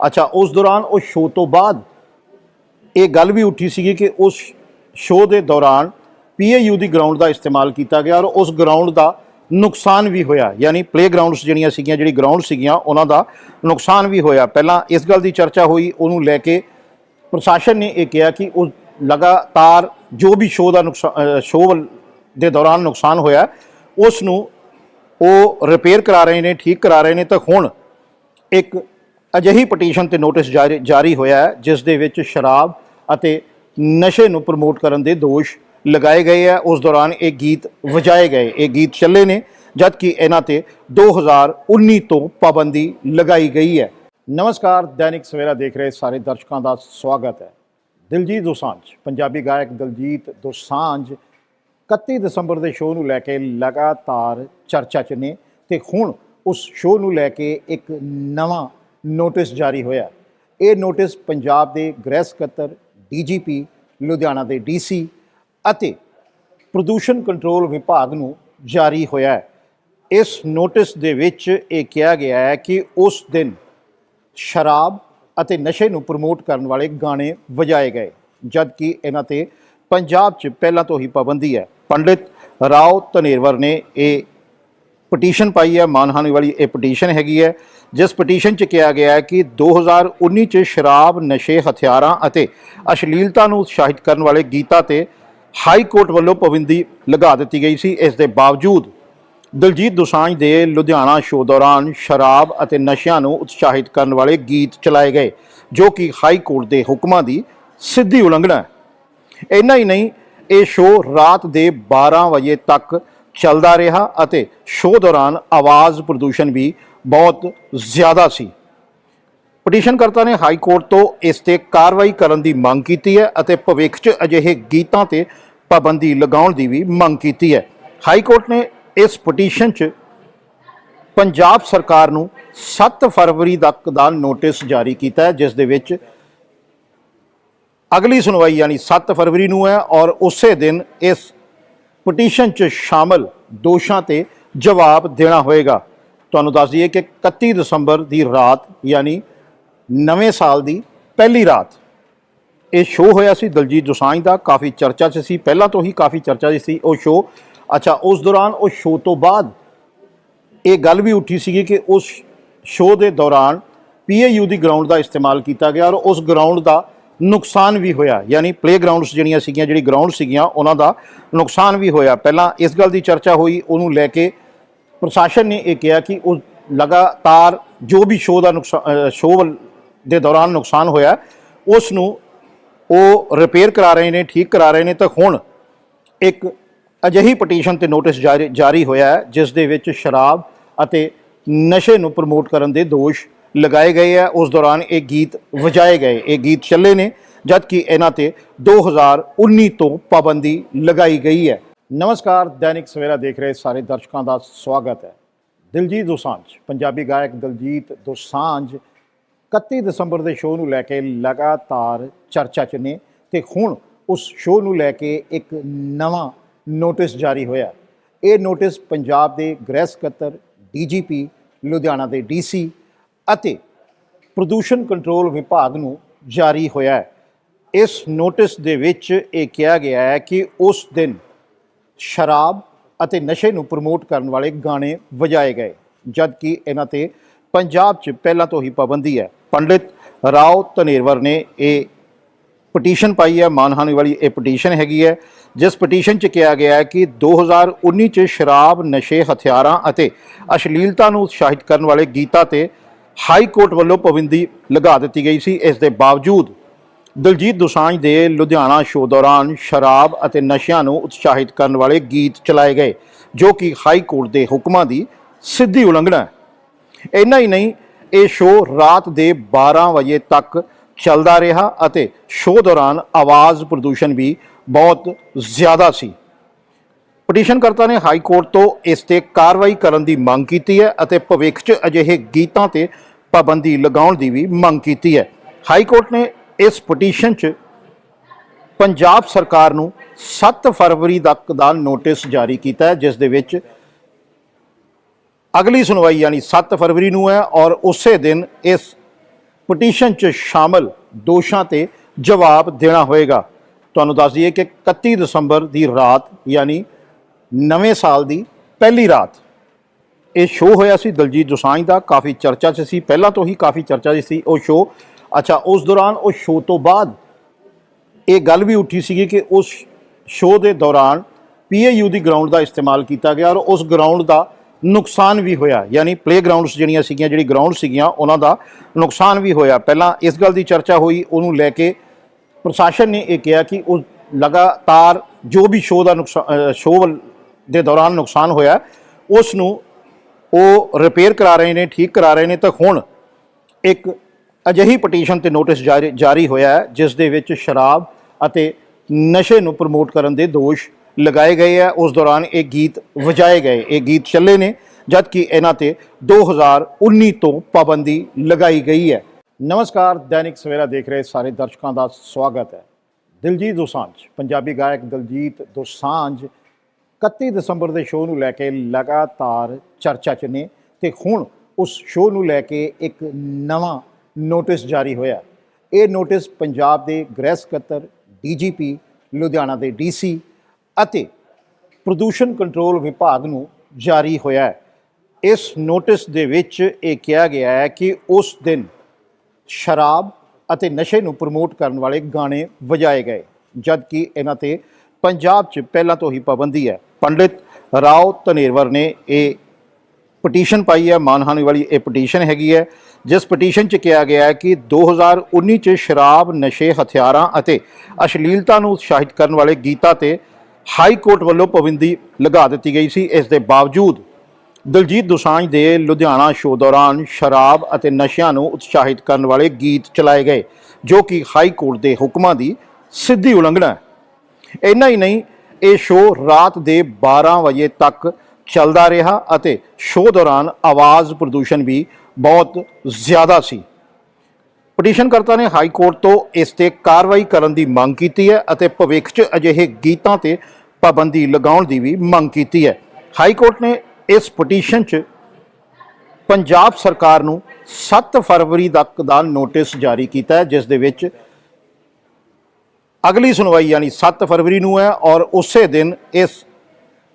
ਅੱਛਾ, ਉਸ ਦੌਰਾਨ ਉਹ ਸ਼ੋਅ ਤੋਂ ਬਾਅਦ ਇਹ ਗੱਲ ਵੀ ਉੱਠੀ ਸੀਗੀ ਕਿ ਉਸ ਸ਼ੋਅ ਦੇ ਦੌਰਾਨ ਪੀਏਯੂ ਦੀ ਗਰਾਊਂਡ ਦਾ ਇਸਤੇਮਾਲ ਕੀਤਾ ਗਿਆ ਔਰ ਉਸ ਗਰਾਊਂਡ ਦਾ ਨੁਕਸਾਨ ਵੀ ਹੋਇਆ। ਯਾਨੀ ਪਲੇਗਰਾਉਂਡਸ ਜਿਹੜੀਆਂ ਸੀਗੀਆਂ, ਜਿਹੜੀ ਗਰਾਊਂਡ ਸੀਗੀਆਂ, ਉਹਨਾਂ ਦਾ ਨੁਕਸਾਨ ਵੀ ਹੋਇਆ। ਪਹਿਲਾਂ ਇਸ ਗੱਲ ਦੀ ਚਰਚਾ ਹੋਈ। ਉਹਨੂੰ ਲੈ ਕੇ ਪ੍ਰਸ਼ਾਸਨ ਨੇ ਇਹ ਕਿਹਾ ਕਿ ਉਹ ਲਗਾਤਾਰ ਜੋ ਵੀ ਸ਼ੋਅ ਦਾ ਨੁਕਸਾਨ ਸ਼ੋਅ ਦੇ ਦੌਰਾਨ ਨੁਕਸਾਨ ਹੋਇਆ ਉਸ ਨੂੰ ਉਹ ਰਿਪੇਅਰ ਕਰਾ ਰਹੇ ਨੇ, ਠੀਕ ਕਰਾ ਰਹੇ ਨੇ, ਤਾਂ ਹੁਣ ਇੱਕ ਅਜਿਹੀ ਪਟੀਸ਼ਨ ਤੇ ਨੋਟਿਸ ਜਾਰੀ ਜਾਰੀ ਹੋਇਆ ਹੈ, ਜਿਸ ਦੇ ਵਿੱਚ ਸ਼ਰਾਬ ਅਤੇ ਨਸ਼ੇ ਨੂੰ ਪ੍ਰਮੋਟ ਕਰਨ ਦੇ ਦੋਸ਼ ਲਗਾਏ ਗਏ ਆ ਉਸ ਦੌਰਾਨ ਇਹ ਗੀਤ ਵਜਾਏ ਗਏ, ਇਹ ਗੀਤ ਚੱਲੇ ਨੇ ਜਦ ਕਿ ਇਹਨਾਂ ਤੇ 2019 ਤੋਂ ਪਾਬੰਦੀ ਲਗਾਈ ਗਈ ਹੈ। ਨਮਸਕਾਰ, ਦੈਨਿਕ ਸਵੇਰਾ ਦੇਖ ਰਹੇ ਸਾਰੇ ਦਰਸ਼ਕਾਂ ਦਾ ਸਵਾਗਤ ਹੈ। ਦਿਲਜੀਤ ਦੋਸਾਂਝ, ਪੰਜਾਬੀ ਗਾਇਕ ਦਿਲਜੀਤ ਦੋਸਾਂਝ 31 ਦਸੰਬਰ ਦੇ ਸ਼ੋਅ ਨੂੰ ਲੈ ਕੇ ਲਗਾਤਾਰ ਚਰਚਾ 'ਚ ਨੇ ਤੇ ਹੁਣ ਉਸ ਸ਼ੋਅ ਨੂੰ ਲੈ ਕੇ ਇੱਕ ਨਵਾਂ ਨੋਟਿਸ ਜਾਰੀ ਹੋਇਆ ਇਹ ਨੋਟਿਸ ਪੰਜਾਬ ਦੇ ਗ੍ਰਹਿ ਸਕੱਤਰ, ਡੀਜੀਪੀ, ਲੁਧਿਆਣਾ ਦੇ ਡੀਸੀ ਅਤੇ ਪ੍ਰਦੂਸ਼ਣ ਕੰਟਰੋਲ ਵਿਭਾਗ ਨੂੰ ਜਾਰੀ ਹੋਇਆ ਹੈ। ਇਸ ਨੋਟਿਸ ਦੇ ਵਿੱਚ ਇਹ ਕਿਹਾ ਗਿਆ ਹੈ ਕਿ ਉਸ ਦਿਨ ਸ਼ਰਾਬ ਅਤੇ ਨਸ਼ੇ ਨੂੰ ਪ੍ਰਮੋਟ ਕਰਨ ਵਾਲੇ ਗਾਣੇ ਵਜਾਏ ਗਏ, ਜਦਕਿ ਇਹਨਾਂ ਤੇ ਪੰਜਾਬ 'ਚ ਪਹਿਲਾਂ ਤੋਂ ਹੀ ਪਾਬੰਦੀ ਹੈ। ਪੰਡਿਤ ਰਾਓ ਧਨੇਰਵਰ ਨੇ ਇਹ ਪਟੀਸ਼ਨ ਪਾਈ ਹੈ ਮਾਨਹਾਨੀ ਵਾਲੀ ਇਹ ਪਟੀਸ਼ਨ ਹੈਗੀ ਹੈ, ਜਿਸ ਪਟੀਸ਼ਨ 'ਚ ਕਿਹਾ ਗਿਆ ਹੈ ਕਿ 2019 'ਚ ਸ਼ਰਾਬ, ਨਸ਼ੇ, ਹਥਿਆਰਾਂ ਅਤੇ ਅਸ਼ਲੀਲਤਾ ਨੂੰ ਉਤਸ਼ਾਹਿਤ ਕਰਨ ਵਾਲੇ ਗੀਤਾਂ ਤੇ ਹਾਈ ਕੋਰਟ ਵੱਲੋਂ ਪਾਬੰਦੀ ਲਗਾ ਦਿੱਤੀ ਗਈ ਸੀ। ਇਸ ਦੇ ਬਾਵਜੂਦ ਦਲਜੀਤ ਦੋਸਾਂਝ ਦੇ ਲੁਧਿਆਣਾ ਸ਼ੋਅ ਦੌਰਾਨ ਸ਼ਰਾਬ ਅਤੇ ਨਸ਼ਿਆਂ ਨੂੰ ਉਤਸ਼ਾਹਿਤ ਕਰਨ ਵਾਲੇ ਗੀਤ ਚਲਾਏ ਗਏ, ਜੋ ਕਿ ਹਾਈ ਕੋਰਟ ਦੇ ਹੁਕਮਾਂ ਦੀ ਸਿੱਧੀ ਉਲੰਘਣਾ ਹੈ। ਇੰਨਾ ਹੀ ਨਹੀਂ ਇਹ ਸ਼ੋਅ ਰਾਤ ਦੇ 12 ਵਜੇ ਤੱਕ ਚੱਲਦਾ ਰਿਹਾ ਅਤੇ ਸ਼ੋਅ ਦੌਰਾਨ ਆਵਾਜ਼ ਪ੍ਰਦੂਸ਼ਣ ਵੀ ਬਹੁਤ ਜ਼ਿਆਦਾ ਸੀ। ਪਟੀਸ਼ਨਕਰਤਾ ਨੇ ਹਾਈ ਕੋਰਟ ਤੋਂ ਇਸ ਤੇ ਕਾਰਵਾਈ ਕਰਨ ਦੀ ਮੰਗ ਕੀਤੀ ਹੈ ਅਤੇ ਭਵਿੱਖ 'ਚ ਅਜਿਹੇ ਗੀਤਾਂ ਤੇ ਪਾਬੰਦੀ ਲਗਾਉਣ ਦੀ ਵੀ ਮੰਗ ਕੀਤੀ ਹੈ। ਹਾਈ ਕੋਰਟ ਨੇ ਇਸ ਪਟੀਸ਼ਨ 'ਚ ਪੰਜਾਬ ਸਰਕਾਰ ਨੂੰ 7 ਫਰਵਰੀ ਤੱਕ ਦਾ ਨੋਟਿਸ ਜਾਰੀ ਕੀਤਾ ਹੈ, ਜਿਸ ਦੇ ਵਿੱਚ ਅਗਲੀ ਸੁਣਵਾਈ ਯਾਨੀ 7 ਫਰਵਰੀ ਨੂੰ ਹੈ ਔਰ ਉਸੇ ਦਿਨ ਇਸ ਪਟੀਸ਼ਨ 'ਚ ਸ਼ਾਮਲ ਦੋਸ਼ਾਂ ਤੇ ਜਵਾਬ ਦੇਣਾ ਹੋਏਗਾ। ਤੁਹਾਨੂੰ ਦੱਸ ਦਈਏ ਕਿ 31 ਦਸੰਬਰ ਦੀ ਰਾਤ ਯਾਨੀ ਨਵੇਂ ਸਾਲ ਦੀ ਪਹਿਲੀ ਰਾਤ ਇਹ ਸ਼ੋਅ ਹੋਇਆ ਸੀ। ਦਲਜੀਤ ਦੋਸਾਂਝ ਦਾ ਕਾਫੀ ਚਰਚਾ 'ਚ ਸੀ। ਪਹਿਲਾਂ ਤੋਂ ਹੀ ਕਾਫੀ ਚਰਚਾ 'ਚ ਸੀ ਉਹ ਸ਼ੋਅ। ਅੱਛਾ, ਉਸ ਦੌਰਾਨ ਉਹ ਸ਼ੋਅ ਤੋਂ ਬਾਅਦ ਇਹ ਗੱਲ ਵੀ ਉੱਠੀ ਸੀਗੀ ਕਿ ਉਸ ਸ਼ੋਅ ਦੇ ਦੌਰਾਨ ਪੀਏਯੂ ਦੀ ਗਰਾਊਂਡ ਦਾ ਇਸਤੇਮਾਲ ਕੀਤਾ ਗਿਆ ਔਰ ਉਸ ਗਰਾਊਂਡ ਦਾ ਨੁਕਸਾਨ ਵੀ ਹੋਇਆ। ਯਾਨੀ ਪਲੇਗਰਾਉਂਡਸ ਜਿਹੜੀਆਂ ਸੀਗੀਆਂ, ਜਿਹੜੀ ਗਰਾਊਂਡ ਸੀਗੀਆਂ, ਉਹਨਾਂ ਦਾ ਨੁਕਸਾਨ ਵੀ ਹੋਇਆ। ਪਹਿਲਾਂ ਇਸ ਗੱਲ ਦੀ ਚਰਚਾ ਹੋਈ, ਉਹਨੂੰ ਲੈ ਕੇ ਪ੍ਰਸ਼ਾਸਨ ਨੇ ਇਹ ਕਿਹਾ ਕਿ ਉਹ ਲਗਾਤਾਰ ਜੋ ਵੀ ਸ਼ੋਅ ਦਾ ਨੁਕਸਾਨ ਸ਼ੋਅ ਦੇ ਦੌਰਾਨ ਨੁਕਸਾਨ ਹੋਇਆ, ਉਸ ਨੂੰ ਉਹ ਰਿਪੇਅਰ ਕਰਾ ਰਹੇ ਨੇ, ਠੀਕ ਕਰਾ ਰਹੇ ਨੇ। ਤਾਂ ਹੁਣ ਇੱਕ ਅਜਿਹੀ ਪਟੀਸ਼ਨ ਤੇ ਨੋਟਿਸ ਜਾਰੀ ਜਾਰੀ ਹੋਇਆ ਹੈ, ਜਿਸ ਦੇ ਵਿੱਚ ਸ਼ਰਾਬ ਅਤੇ ਨਸ਼ੇ ਨੂੰ ਪ੍ਰਮੋਟ ਕਰਨ ਦੇ ਦੋਸ਼ ਲਗਾਏ ਗਏ ਆ, ਉਸ ਦੌਰਾਨ ਇਹ ਗੀਤ ਵਜਾਏ ਗਏ। ਇਹ ਗੀਤ ਚੱਲੇ ਨੇ, ਜਦਕਿ ਇਹਨਾਂ ਤੇ 2019 ਤੋਂ ਪਾਬੰਦੀ ਲਗਾਈ ਗਈ ਹੈ। ਨਮਸਕਾਰ, ਦੈਨਿਕ ਸਵੇਰਾ ਦੇਖ ਰਹੇ ਸਾਰੇ ਦਰਸ਼ਕਾਂ ਦਾ ਸਵਾਗਤ ਹੈ। ਦਿਲਜੀਤ ਦੋਸਾਂਝ, ਪੰਜਾਬੀ ਗਾਇਕ ਦਿਲਜੀਤ ਦੋਸਾਂਝ 31 ਦਸੰਬਰ ਦੇ ਸ਼ੋਅ ਨੂੰ ਲੈ ਕੇ ਲਗਾਤਾਰ ਚਰਚਾ 'ਚ ਨੇ ਤੇ ਹੁਣ ਉਸ ਸ਼ੋਅ ਨੂੰ ਲੈ ਕੇ ਇੱਕ ਨਵਾਂ ਨੋਟਿਸ ਜਾਰੀ ਹੋਇਆ। ਇਹ ਨੋਟਿਸ ਪੰਜਾਬ ਦੇ ਗ੍ਰਹਿ ਸਕੱਤਰ ਡੀਜੀਪੀ ਲੁਧਿਆਣਾ ਦੇ ਡੀਸੀ ਅਤੇ ਪ੍ਰਦੂਸ਼ਣ ਕੰਟਰੋਲ ਵਿਭਾਗ ਨੂੰ ਜਾਰੀ ਹੋਇਆ ਹੈ। ਇਸ ਨੋਟਿਸ ਦੇ ਵਿੱਚ ਇਹ ਕਿਹਾ ਗਿਆ ਹੈ ਕਿ ਉਸ ਦਿਨ ਸ਼ਰਾਬ ਅਤੇ ਨਸ਼ੇ ਨੂੰ ਪ੍ਰਮੋਟ ਕਰਨ ਵਾਲੇ ਗਾਣੇ ਵਜਾਏ ਗਏ, ਜਦਕਿ ਇਹਨਾਂ ਤੇ ਪੰਜਾਬ 'ਚ ਪਹਿਲਾਂ ਤੋਂ ਹੀ ਪਾਬੰਦੀ ਹੈ। ਪੰਡਿਤ ਰਾਓ ਧਨੇਰਵਰ ਨੇ ਇਹ ਪਟੀਸ਼ਨ ਪਾਈ ਹੈ। ਮਾਨਹਾਨੀ ਵਾਲੀ ਇਹ ਪਟੀਸ਼ਨ ਹੈਗੀ ਹੈ, ਜਿਸ ਪਟੀਸ਼ਨ 'ਚ ਕਿਹਾ ਗਿਆ ਹੈ ਕਿ 2019 'ਚ ਸ਼ਰਾਬ, ਨਸ਼ੇ, ਹਥਿਆਰਾਂ ਅਤੇ ਅਸ਼ਲੀਲਤਾ ਨੂੰ ਉਤਸ਼ਾਹਿਤ ਕਰਨ ਵਾਲੇ ਗੀਤਾਂ ਤੇ ਹਾਈ ਕੋਰਟ ਵੱਲੋਂ ਪਾਬੰਦੀ ਲਗਾ ਦਿੱਤੀ ਗਈ ਸੀ। ਇਸ ਦੇ ਬਾਵਜੂਦ ਦਲਜੀਤ ਦੋਸਾਂਝ ਦੇ ਲੁਧਿਆਣਾ ਸ਼ੋਅ ਦੌਰਾਨ ਸ਼ਰਾਬ ਅਤੇ ਨਸ਼ਿਆਂ ਨੂੰ ਉਤਸ਼ਾਹਿਤ ਕਰਨ ਵਾਲੇ ਗੀਤ ਚਲਾਏ ਗਏ, ਜੋ ਕਿ ਹਾਈ ਕੋਰਟ ਦੇ ਹੁਕਮਾਂ ਦੀ ਸਿੱਧੀ ਉਲੰਘਣਾ ਹੈ। ਇੰਨਾ ਹੀ ਨਹੀਂ, ਇਹ ਸ਼ੋਅ ਰਾਤ ਦੇ 12 ਵਜੇ ਤੱਕ ਚੱਲਦਾ ਰਿਹਾ ਅਤੇ ਸ਼ੋਅ ਦੌਰਾਨ ਆਵਾਜ਼ ਪ੍ਰਦੂਸ਼ਣ ਵੀ ਬਹੁਤ ਜ਼ਿਆਦਾ ਸੀ। ਪਟੀਸ਼ਨਕਰਤਾ ਨੇ ਹਾਈ ਕੋਰਟ ਤੋਂ ਇਸ ਤੇ ਕਾਰਵਾਈ ਕਰਨ ਦੀ ਮੰਗ ਕੀਤੀ ਹੈ ਅਤੇ ਭਵਿੱਖ 'ਚ ਅਜਿਹੇ ਗੀਤਾਂ ਤੇ ਪਾਬੰਦੀ ਲਗਾਉਣ ਦੀ ਵੀ ਮੰਗ ਕੀਤੀ ਹੈ। ਹਾਈ ਕੋਰਟ ਨੇ ਇਸ ਪਟੀਸ਼ਨ 'ਚ ਪੰਜਾਬ ਸਰਕਾਰ ਨੂੰ 7 ਫਰਵਰੀ ਤੱਕ ਦਾ ਨੋਟਿਸ ਜਾਰੀ ਕੀਤਾ ਹੈ, ਜਿਸ ਦੇ ਵਿੱਚ ਅਗਲੀ ਸੁਣਵਾਈ ਯਾਨੀ 7 ਫਰਵਰੀ ਨੂੰ ਹੈ ਔਰ ਉਸੇ ਦਿਨ ਇਸ ਪਟੀਸ਼ਨ 'ਚ ਸ਼ਾਮਲ ਦੋਸ਼ਾਂ ਤੇ ਜਵਾਬ ਦੇਣਾ ਹੋਏਗਾ। ਤੁਹਾਨੂੰ ਦੱਸ ਦਈਏ ਕਿ 31 ਦਸੰਬਰ ਦੀ ਰਾਤ ਯਾਨੀ ਨਵੇਂ ਸਾਲ ਦੀ ਪਹਿਲੀ ਰਾਤ। ਇਹ ਸ਼ੋਅ ਹੋਇਆ ਸੀ ਦਲਜੀਤ ਦੋਸਾਂਝ ਦਾ। ਕਾਫੀ ਚਰਚਾ 'ਚ ਸੀ। ਪਹਿਲਾਂ ਤੋਂ ਹੀ ਕਾਫੀ ਚਰਚਾ 'ਚ ਸੀ ਉਹ ਸ਼ੋਅ ਅੱਛਾ, ਉਸ ਦੌਰਾਨ ਉਹ ਸ਼ੋਅ ਤੋਂ ਬਾਅਦ ਇਹ ਗੱਲ ਵੀ ਉੱਠੀ ਸੀਗੀ ਕਿ ਉਸ ਸ਼ੋਅ ਦੇ ਦੌਰਾਨ ਪੀਏਯੂ ਦੀ ਗਰਾਊਂਡ ਦਾ ਇਸਤੇਮਾਲ ਕੀਤਾ ਗਿਆ ਔਰ ਉਸ ਗਰਾਊਂਡ ਦਾ ਨੁਕਸਾਨ ਵੀ ਹੋਇਆ। ਯਾਨੀ ਪਲੇਗਰਾਉਂਡਸ ਜਿਹੜੀਆਂ ਸੀਗੀਆਂ, ਜਿਹੜੀ ਗਰਾਊਂਡ ਸੀਗੀਆਂ, ਉਹਨਾਂ ਦਾ ਨੁਕਸਾਨ ਵੀ ਹੋਇਆ। ਪਹਿਲਾਂ ਇਸ ਗੱਲ ਦੀ ਚਰਚਾ ਹੋਈ, ਉਹਨੂੰ ਲੈ ਕੇ ਪ੍ਰਸ਼ਾਸਨ ਨੇ ਇਹ ਕਿਹਾ ਕਿ ਉਹ ਲਗਾਤਾਰ ਜੋ ਵੀ ਸ਼ੋਅ ਦਾ ਨੁਕਸਾਨ ਸ਼ੋਅ ਦੇ ਦੌਰਾਨ ਨੁਕਸਾਨ ਹੋਇਆ। ਉਸ ਨੂੰ ਉਹ ਰਿਪੇਅਰ ਕਰਾ ਰਹੇ ਨੇ, ਠੀਕ ਕਰਾ ਰਹੇ ਨੇ, ਤਾਂ ਹੁਣ ਇੱਕ ਅਜਿਹੀ ਪਟੀਸ਼ਨ ਤੇ ਨੋਟਿਸ ਜਾਰੀ ਜਾਰੀ ਹੋਇਆ ਹੈ, ਜਿਸ ਦੇ ਵਿੱਚ ਸ਼ਰਾਬ ਅਤੇ ਨਸ਼ੇ ਨੂੰ ਪ੍ਰਮੋਟ ਕਰਨ ਦੇ ਦੋਸ਼ ਲਗਾਏ ਗਏ ਆ ਉਸ ਦੌਰਾਨ ਇਹ ਗੀਤ ਵਜਾਏ ਗਏ, ਇਹ ਗੀਤ ਚੱਲੇ ਨੇ ਜਦ ਕਿ ਇਹਨਾਂ ਤੇ 2019 ਤੋਂ ਪਾਬੰਦੀ ਲਗਾਈ ਗਈ ਹੈ। ਨਮਸਕਾਰ, ਦੈਨਿਕ ਸਵੇਰਾ ਦੇਖ ਰਹੇ ਸਾਰੇ ਦਰਸ਼ਕਾਂ ਦਾ ਸਵਾਗਤ ਹੈ। ਦਿਲਜੀਤ ਦੋਸਾਂਝ, ਪੰਜਾਬੀ ਗਾਇਕ ਦਿਲਜੀਤ ਦੋਸਾਂਝ 31 ਦਸੰਬਰ ਦੇ ਸ਼ੋਅ ਨੂੰ ਲੈ ਕੇ ਲਗਾਤਾਰ ਚਰਚਾ 'ਚ ਨੇ ਤੇ ਹੁਣ ਉਸ ਸ਼ੋਅ ਨੂੰ ਲੈ ਕੇ ਇੱਕ ਨਵਾਂ ਨੋਟਿਸ ਜਾਰੀ ਹੋਇਆ। ਇਹ ਨੋਟਿਸ ਪੰਜਾਬ ਦੇ ਗ੍ਰਹਿ ਸਕੱਤਰ, ਡੀਜੀਪੀ, ਲੁਧਿਆਣਾ ਦੇ ਡੀਸੀ ਅਤੇ ਪ੍ਰਦੂਸ਼ਣ ਕੰਟਰੋਲ ਵਿਭਾਗ ਨੂੰ ਜਾਰੀ ਹੋਇਆ ਹੈ। ਇਸ ਨੋਟਿਸ ਦੇ ਵਿੱਚ ਇਹ ਕਿਹਾ ਗਿਆ ਹੈ ਕਿ ਉਸ ਦਿਨ ਸ਼ਰਾਬ ਅਤੇ ਨਸ਼ੇ ਨੂੰ ਪ੍ਰਮੋਟ ਕਰਨ ਵਾਲੇ ਗਾਣੇ ਵਜਾਏ ਗਏ, ਜਦਕਿ ਇਹਨਾਂ ਤੇ ਪੰਜਾਬ 'ਚ ਪਹਿਲਾਂ ਤੋਂ ਹੀ ਪਾਬੰਦੀ ਹੈ। ਪੰਡਿਤ ਰਾਓ ਧਨੇਰਵਰ ਨੇ ਇਹ ਪਟੀਸ਼ਨ ਪਾਈ ਹੈ ਮਾਨਹਾਨੀ ਵਾਲੀ ਇਹ ਪਟੀਸ਼ਨ ਹੈਗੀ ਹੈ, ਜਿਸ ਪਟੀਸ਼ਨ 'ਚ ਕਿਹਾ ਗਿਆ ਹੈ ਕਿ 2019 'ਚ ਸ਼ਰਾਬ, ਨਸ਼ੇ, ਹਥਿਆਰਾਂ ਅਤੇ ਅਸ਼ਲੀਲਤਾ ਨੂੰ ਉਤਸ਼ਾਹਿਤ ਕਰਨ ਵਾਲੇ ਗੀਤਾਂ ਤੇ ਹਾਈ ਕੋਰਟ ਵੱਲੋਂ ਪਾਬੰਦੀ ਲਗਾ ਦਿੱਤੀ ਗਈ ਸੀ। ਇਸ ਦੇ ਬਾਵਜੂਦ ਦਲਜੀਤ ਦੋਸਾਂਝ ਦੇ ਲੁਧਿਆਣਾ ਸ਼ੋਅ ਦੌਰਾਨ ਸ਼ਰਾਬ ਅਤੇ ਨਸ਼ਿਆਂ ਨੂੰ ਉਤਸ਼ਾਹਿਤ ਕਰਨ ਵਾਲੇ ਗੀਤ ਚਲਾਏ ਗਏ, ਜੋ ਕਿ ਹਾਈ ਕੋਰਟ ਦੇ ਹੁਕਮਾਂ ਦੀ ਸਿੱਧੀ ਉਲੰਘਣਾ ਹੈ। ਇੰਨਾ ਹੀ ਨਹੀਂ ਇਹ ਸ਼ੋਅ ਰਾਤ ਦੇ 12 ਵਜੇ ਤੱਕ ਚੱਲਦਾ ਰਿਹਾ ਅਤੇ ਸ਼ੋਅ ਦੌਰਾਨ ਆਵਾਜ਼ ਪ੍ਰਦੂਸ਼ਣ ਵੀ ਬਹੁਤ ਜ਼ਿਆਦਾ ਸੀ। ਪਟੀਸ਼ਨਕਰਤਾ ਨੇ ਹਾਈ ਕੋਰਟ ਤੋਂ ਇਸ ਤੇ ਕਾਰਵਾਈ ਕਰਨ ਦੀ ਮੰਗ ਕੀਤੀ ਹੈ ਅਤੇ ਭਵਿੱਖ 'ਚ ਅਜਿਹੇ ਗੀਤਾਂ ਤੇ ਪਾਬੰਦੀ ਲਗਾਉਣ ਦੀ ਵੀ ਮੰਗ ਕੀਤੀ ਹੈ। ਹਾਈ ਕੋਰਟ ਨੇ ਇਸ ਪਟੀਸ਼ਨ 'ਚ ਪੰਜਾਬ ਸਰਕਾਰ ਨੂੰ 7 ਫਰਵਰੀ ਤੱਕ ਦਾ ਨੋਟਿਸ ਜਾਰੀ ਕੀਤਾ ਹੈ, ਜਿਸ ਦੇ ਵਿੱਚ ਅਗਲੀ ਸੁਣਵਾਈ ਯਾਨੀ 7 ਫਰਵਰੀ ਨੂੰ ਹੈ ਔਰ ਉਸੇ ਦਿਨ ਇਸ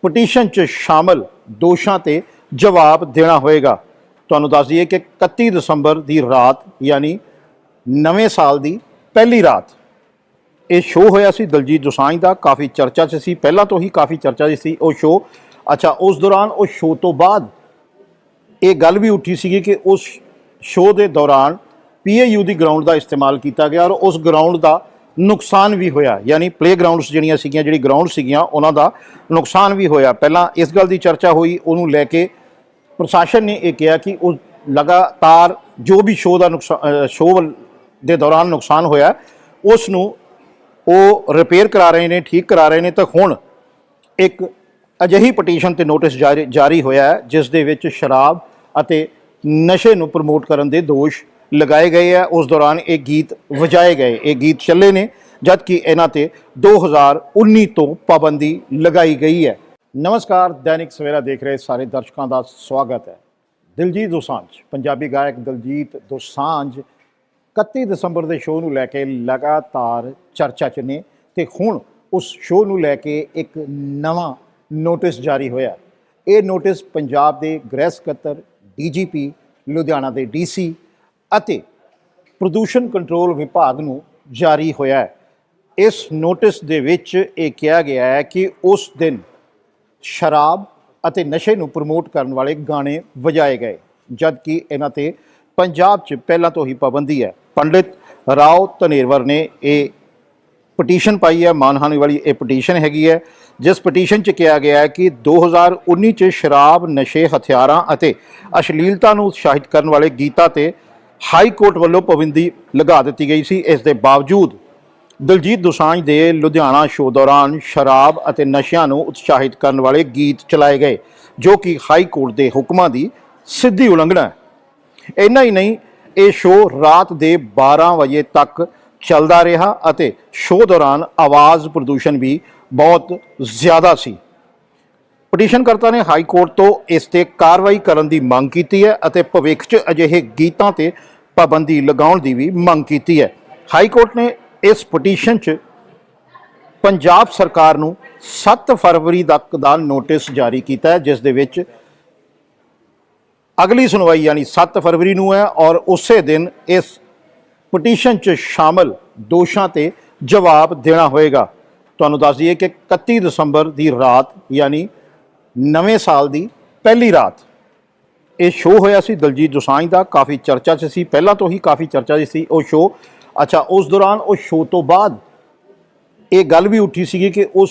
ਪਟੀਸ਼ਨ 'ਚ ਸ਼ਾਮਲ ਦੋਸ਼ਾਂ ਤੇ ਜਵਾਬ ਦੇਣਾ ਹੋਏਗਾ। ਤੁਹਾਨੂੰ ਦੱਸ ਦਈਏ ਕਿ 31 ਦਸੰਬਰ ਦੀ ਰਾਤ ਯਾਨੀ ਨਵੇਂ ਸਾਲ ਦੀ ਪਹਿਲੀ ਰਾਤ ਇਹ ਸ਼ੋਅ ਹੋਇਆ ਸੀ। ਦਲਜੀਤ ਦੋਸਾਂਝ ਦਾ ਕਾਫੀ ਚਰਚਾ 'ਚ ਸੀ। ਪਹਿਲਾਂ ਤੋਂ ਹੀ ਕਾਫੀ ਚਰਚਾ 'ਚ ਸੀ ਉਹ ਸ਼ੋਅ। ਅੱਛਾ, ਉਸ ਦੌਰਾਨ ਉਹ ਸ਼ੋਅ ਤੋਂ ਬਾਅਦ ਇਹ ਗੱਲ ਵੀ ਉੱਠੀ ਸੀਗੀ ਕਿ ਉਸ ਸ਼ੋਅ ਦੇ ਦੌਰਾਨ ਪੀਏਯੂ ਦੀ ਗਰਾਊਂਡ ਦਾ ਇਸਤੇਮਾਲ ਕੀਤਾ ਗਿਆ ਔਰ ਉਸ ਗਰਾਊਂਡ ਦਾ ਨੁਕਸਾਨ ਵੀ ਹੋਇਆ। ਯਾਨੀ ਪਲੇਗਰਾਉਂਡਸ ਜਿਹੜੀਆਂ ਸੀਗੀਆਂ, ਜਿਹੜੀ ਗਰਾਊਂਡ ਸੀਗੀਆਂ, ਉਹਨਾਂ ਦਾ ਨੁਕਸਾਨ ਵੀ ਹੋਇਆ। ਪਹਿਲਾਂ ਇਸ ਗੱਲ ਦੀ ਚਰਚਾ ਹੋਈ, ਉਹਨੂੰ ਲੈ ਕੇ ਪ੍ਰਸ਼ਾਸਨ ਨੇ ਇਹ ਕਿਹਾ ਕਿ ਉਹ ਲਗਾਤਾਰ ਜੋ ਵੀ ਸ਼ੋਅ ਦਾ ਨੁਕਸਾਨ ਸ਼ੋਅ ਦੇ ਦੌਰਾਨ ਨੁਕਸਾਨ ਹੋਇਆ, ਉਸ ਨੂੰ ਉਹ ਰਿਪੇਅਰ ਕਰਾ ਰਹੇ ਨੇ, ਠੀਕ ਕਰਾ ਰਹੇ ਨੇ। ਤਾਂ ਹੁਣ ਇੱਕ ਅਜਿਹੀ ਪਟੀਸ਼ਨ ਤੇ ਨੋਟਿਸ ਜਾਰੀ ਜਾਰੀ ਹੋਇਆ ਜਿਸ ਦੇ ਵਿੱਚ ਸ਼ਰਾਬ ਅਤੇ ਨਸ਼ੇ ਨੂੰ ਪ੍ਰਮੋਟ ਕਰਨ ਦੇ ਦੋਸ਼ ਲਗਾਏ ਗਏ ਆ। ਉਸ ਦੌਰਾਨ ਇਹ ਗੀਤ ਵਜਾਏ ਗਏ। ਇਹ ਗੀਤ ਚੱਲੇ ਨੇ ਜਦ ਕਿ ਇਹਨਾਂ ਤੇ 2019 ਤੋਂ ਪਾਬੰਦੀ ਲਗਾਈ ਗਈ ਹੈ। ਨਮਸਕਾਰ, ਦੈਨਿਕ ਸਵੇਰਾ ਦੇਖ ਰਹੇ ਸਾਰੇ ਦਰਸ਼ਕਾਂ ਦਾ ਸਵਾਗਤ ਹੈ। ਦਿਲਜੀਤ ਦੋਸਾਂਝ, ਪੰਜਾਬੀ ਗਾਇਕ ਦਿਲਜੀਤ ਦੋਸਾਂਝ 31 ਦਸੰਬਰ ਦੇ ਸ਼ੋਅ ਨੂੰ ਲੈ ਕੇ ਲਗਾਤਾਰ ਚਰਚਾ 'ਚ ਨੇ ਤੇ ਹੁਣ ਉਸ ਸ਼ੋਅ ਨੂੰ ਲੈ ਕੇ ਇੱਕ ਨਵਾਂ ਨੋਟਿਸ ਜਾਰੀ ਹੋਇਆ। ਇਹ ਨੋਟਿਸ ਪੰਜਾਬ ਦੇ ਗ੍ਰਹਿ ਸਕੱਤਰ ਡੀਜੀਪੀ ਲੁਧਿਆਣਾ ਦੇ ਡੀਸੀ ਅਤੇ ਪ੍ਰਦੂਸ਼ਣ ਕੰਟਰੋਲ ਵਿਭਾਗ ਨੂੰ ਜਾਰੀ ਹੋਇਆ ਹੈ। ਇਸ ਨੋਟਿਸ ਦੇ ਵਿੱਚ ਇਹ ਕਿਹਾ ਗਿਆ ਹੈ ਕਿ ਉਸ ਦਿਨ ਸ਼ਰਾਬ ਅਤੇ ਨਸ਼ੇ ਨੂੰ ਪ੍ਰਮੋਟ ਕਰਨ ਵਾਲੇ ਗਾਣੇ ਵਜਾਏ ਗਏ ਜਦ ਕਿ ਇਹਨਾਂ ਤੇ ਪੰਜਾਬ 'ਚ ਪਹਿਲਾਂ ਤੋਂ ਹੀ ਪਾਬੰਦੀ ਹੈ। ਪੰਡਿਤ ਰਾਓ ਧਨੇਰਵਰ ਨੇ ਇਹ ਪਟੀਸ਼ਨ ਪਾਈ ਹੈ। ਮਾਨਹਾਨੀ ਵਾਲੀ ਇਹ ਪਟੀਸ਼ਨ ਹੈਗੀ ਹੈ, ਜਿਸ ਪਟੀਸ਼ਨ 'ਚ ਕਿਹਾ ਗਿਆ ਹੈ ਕਿ 2019 'ਚ ਸ਼ਰਾਬ, ਨਸ਼ੇ, ਹਥਿਆਰਾਂ ਅਤੇ ਅਸ਼ਲੀਲਤਾ ਨੂੰ ਉਤਸ਼ਾਹਿਤ ਕਰਨ ਵਾਲੇ ਗੀਤਾਂ ਤੇ ਹਾਈ ਕੋਰਟ ਵੱਲੋਂ ਪਾਬੰਦੀ ਲਗਾ ਦਿੱਤੀ ਗਈ ਸੀ। ਇਸ ਦੇ ਬਾਵਜੂਦ ਦਲਜੀਤ ਦੋਸਾਂਝ ਦੇ ਲੁਧਿਆਣਾ ਸ਼ੋਅ ਦੌਰਾਨ ਸ਼ਰਾਬ ਅਤੇ ਨਸ਼ਿਆਂ ਨੂੰ ਉਤਸ਼ਾਹਿਤ ਕਰਨ ਵਾਲੇ ਗੀਤ ਚਲਾਏ ਗਏ, ਜੋ ਕਿ ਹਾਈ ਕੋਰਟ ਦੇ ਹੁਕਮਾਂ ਦੀ ਸਿੱਧੀ ਉਲੰਘਣਾ ਹੈ। ਇੰਨਾ ਹੀ ਨਹੀਂ, ਇਹ ਸ਼ੋਅ ਰਾਤ ਦੇ 12 ਵਜੇ ਤੱਕ ਚੱਲਦਾ ਰਿਹਾ ਅਤੇ ਸ਼ੋਅ ਦੌਰਾਨ ਆਵਾਜ਼ ਪ੍ਰਦੂਸ਼ਣ ਵੀ ਬਹੁਤ ਜ਼ਿਆਦਾ ਸੀ। ਪਟੀਸ਼ਨਕਰਤਾ ਨੇ ਹਾਈ ਕੋਰਟ ਤੋਂ ਇਸ ਤੇ ਕਾਰਵਾਈ ਕਰਨ ਦੀ ਮੰਗ ਕੀਤੀ ਹੈ ਅਤੇ ਭਵਿੱਖ 'ਚ ਅਜਿਹੇ ਗੀਤਾਂ ਤੇ ਪਾਬੰਦੀ ਲਗਾਉਣ ਦੀ ਵੀ ਮੰਗ ਕੀਤੀ ਹੈ। ਹਾਈ ਕੋਰਟ ਨੇ ਇਸ ਪਟੀਸ਼ਨ 'ਚ ਪੰਜਾਬ ਸਰਕਾਰ ਨੂੰ 7 ਫਰਵਰੀ ਤੱਕ ਦਾ ਨੋਟਿਸ ਜਾਰੀ ਕੀਤਾ ਹੈ, ਜਿਸ ਦੇ ਵਿੱਚ ਅਗਲੀ ਸੁਣਵਾਈ ਯਾਨੀ 7 ਫਰਵਰੀ ਨੂੰ ਹੈ ਔਰ ਉਸੇ ਦਿਨ ਇਸ ਪਟੀਸ਼ਨ 'ਚ ਸ਼ਾਮਲ ਦੋਸ਼ਾਂ ਤੇ ਜਵਾਬ ਦੇਣਾ ਹੋਏਗਾ। ਤੁਹਾਨੂੰ ਦੱਸ ਦਈਏ ਕਿ 31 ਦਸੰਬਰ ਦੀ ਰਾਤ ਯਾਨੀ ਨਵੇਂ ਸਾਲ ਦੀ ਪਹਿਲੀ ਰਾਤ। ਇਹ ਸ਼ੋਅ ਹੋਇਆ ਸੀ ਦਲਜੀਤ ਦੋਸਾਂਝ ਦਾ। ਕਾਫੀ ਚਰਚਾ 'ਚ ਸੀ। ਪਹਿਲਾਂ ਤੋਂ ਹੀ ਕਾਫੀ ਚਰਚਾ 'ਚ ਸੀ ਉਹ ਸ਼ੋਅ ਅੱਛਾ, ਉਸ ਦੌਰਾਨ ਉਹ ਸ਼ੋਅ ਤੋਂ ਬਾਅਦ ਇਹ ਗੱਲ ਵੀ ਉੱਠੀ ਸੀਗੀ ਕਿ ਉਸ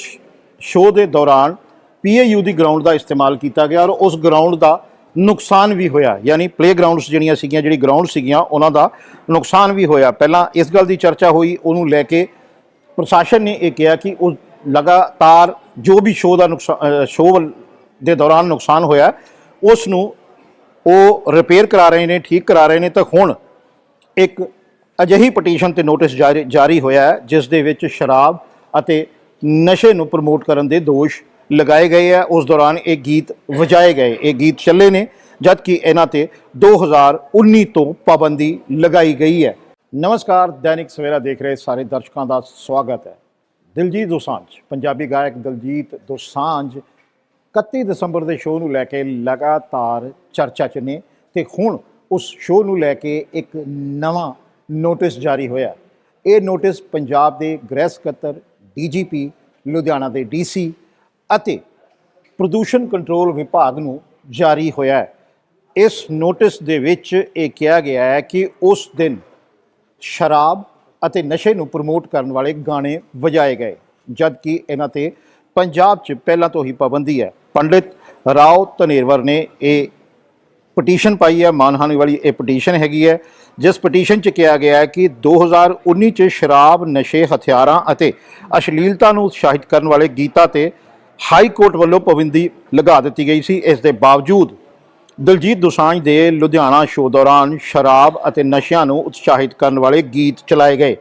ਸ਼ੋਅ ਦੇ ਦੌਰਾਨ ਪੀਏਯੂ ਦੀ ਗਰਾਊਂਡ ਦਾ ਇਸਤੇਮਾਲ ਕੀਤਾ ਗਿਆ ਔਰ ਉਸ ਗਰਾਊਂਡ ਦਾ ਨੁਕਸਾਨ ਵੀ ਹੋਇਆ। ਯਾਨੀ ਪਲੇਗਰਾਉਂਡਸ ਜਿਹੜੀਆਂ ਸੀਗੀਆਂ, ਜਿਹੜੀ ਗਰਾਊਂਡ ਸੀਗੀਆਂ, ਉਹਨਾਂ ਦਾ ਨੁਕਸਾਨ ਵੀ ਹੋਇਆ। ਪਹਿਲਾਂ ਇਸ ਗੱਲ ਦੀ ਚਰਚਾ ਹੋਈ, ਉਹਨੂੰ ਲੈ ਕੇ ਪ੍ਰਸ਼ਾਸਨ ਨੇ ਇਹ ਕਿਹਾ ਕਿ ਉਹ ਲਗਾਤਾਰ ਜੋ ਵੀ ਸ਼ੋਅ ਦਾ ਨੁਕਸਾਨ ਸ਼ੋਅ ਦੇ ਦੌਰਾਨ ਨੁਕਸਾਨ ਹੋਇਆ। ਉਸ ਨੂੰ ਉਹ ਰਿਪੇਅਰ ਕਰਾ ਰਹੇ ਨੇ, ਠੀਕ ਕਰਾ ਰਹੇ ਨੇ ਤਾਂ ਹੁਣ ਇੱਕ ਅਜਿਹੀ ਪਟੀਸ਼ਨ ਤੇ ਨੋਟਿਸ ਜਾਰੀ ਜਾਰੀ ਹੋਇਆ ਹੈ, ਜਿਸ ਦੇ ਵਿੱਚ ਸ਼ਰਾਬ ਅਤੇ ਨਸ਼ੇ ਨੂੰ ਪ੍ਰਮੋਟ ਕਰਨ ਦੇ ਦੋਸ਼ ਲਗਾਏ ਗਏ ਆ ਉਸ ਦੌਰਾਨ ਇਹ ਗੀਤ ਵਜਾਏ ਗਏ, ਇਹ ਗੀਤ ਚੱਲੇ ਨੇ ਜਦ ਕਿ ਇਹਨਾਂ ਤੇ 2019 ਤੋਂ ਪਾਬੰਦੀ ਲਗਾਈ ਗਈ ਹੈ। ਨਮਸਕਾਰ, ਦੈਨਿਕ ਸਵੇਰਾ ਦੇਖ ਰਹੇ ਸਾਰੇ ਦਰਸ਼ਕਾਂ ਦਾ ਸਵਾਗਤ ਹੈ। ਦਿਲਜੀਤ ਦੋਸਾਂਝ, ਪੰਜਾਬੀ ਗਾਇਕ ਦਿਲਜੀਤ ਦੋਸਾਂਝ 31 ਦਸੰਬਰ ਦੇ ਸ਼ੋਅ ਨੂੰ ਲੈ ਕੇ ਲਗਾਤਾਰ ਚਰਚਾ 'ਚ ਨੇ ਤੇ ਹੁਣ ਉਸ ਸ਼ੋਅ ਨੂੰ ਲੈ ਕੇ ਇੱਕ ਨਵਾਂ ਨੋਟਿਸ ਜਾਰੀ ਹੋਇਆ। ਇਹ ਨੋਟਿਸ ਪੰਜਾਬ ਦੇ ਗ੍ਰਹਿ ਸਕੱਤਰ, ਡੀਜੀਪੀ, ਲੁਧਿਆਣਾ ਦੇ ਡੀਸੀ ਅਤੇ ਪ੍ਰਦੂਸ਼ਣ ਕੰਟਰੋਲ ਵਿਭਾਗ ਨੂੰ ਜਾਰੀ ਹੋਇਆ ਹੈ। ਇਸ ਨੋਟਿਸ ਦੇ ਵਿੱਚ ਇਹ ਕਿਹਾ ਗਿਆ ਹੈ ਕਿ ਉਸ ਦਿਨ ਸ਼ਰਾਬ ਅਤੇ ਨਸ਼ੇ ਨੂੰ ਪ੍ਰਮੋਟ ਕਰਨ ਵਾਲੇ ਗਾਣੇ ਵਜਾਏ ਗਏ, ਜਦਕਿ ਇਹਨਾਂ ਤੇ ਪੰਜਾਬ 'ਚ ਪਹਿਲਾਂ ਤੋਂ ਹੀ ਪਾਬੰਦੀ ਹੈ। ਪੰਡਿਤ ਰਾਓ ਧਨੇਰਵਰ ਨੇ ਇਹ ਪਟੀਸ਼ਨ ਪਾਈ ਹੈ ਮਾਨਹਾਨੀ ਵਾਲੀ ਇਹ ਪਟੀਸ਼ਨ ਹੈਗੀ ਹੈ, ਜਿਸ ਪਟੀਸ਼ਨ 'ਚ ਕਿਹਾ ਗਿਆ ਹੈ ਕਿ 2019 'ਚ ਸ਼ਰਾਬ, ਨਸ਼ੇ, ਹਥਿਆਰਾਂ ਅਤੇ ਅਸ਼ਲੀਲਤਾ ਨੂੰ ਉਤਸ਼ਾਹਿਤ ਕਰਨ ਵਾਲੇ ਗੀਤਾਂ ਤੇ ਹਾਈ ਕੋਰਟ ਵੱਲੋਂ ਪਾਬੰਦੀ ਲਗਾ ਦਿੱਤੀ ਗਈ ਸੀ। ਇਸ ਦੇ ਬਾਵਜੂਦ ਦਲਜੀਤ ਦੋਸਾਂਝ ਦੇ ਲੁਧਿਆਣਾ ਸ਼ੋਅ ਦੌਰਾਨ ਸ਼ਰਾਬ ਅਤੇ ਨਸ਼ਿਆਂ ਨੂੰ ਉਤਸ਼ਾਹਿਤ ਕਰਨ ਵਾਲੇ ਗੀਤ ਚਲਾਏ ਗਏ।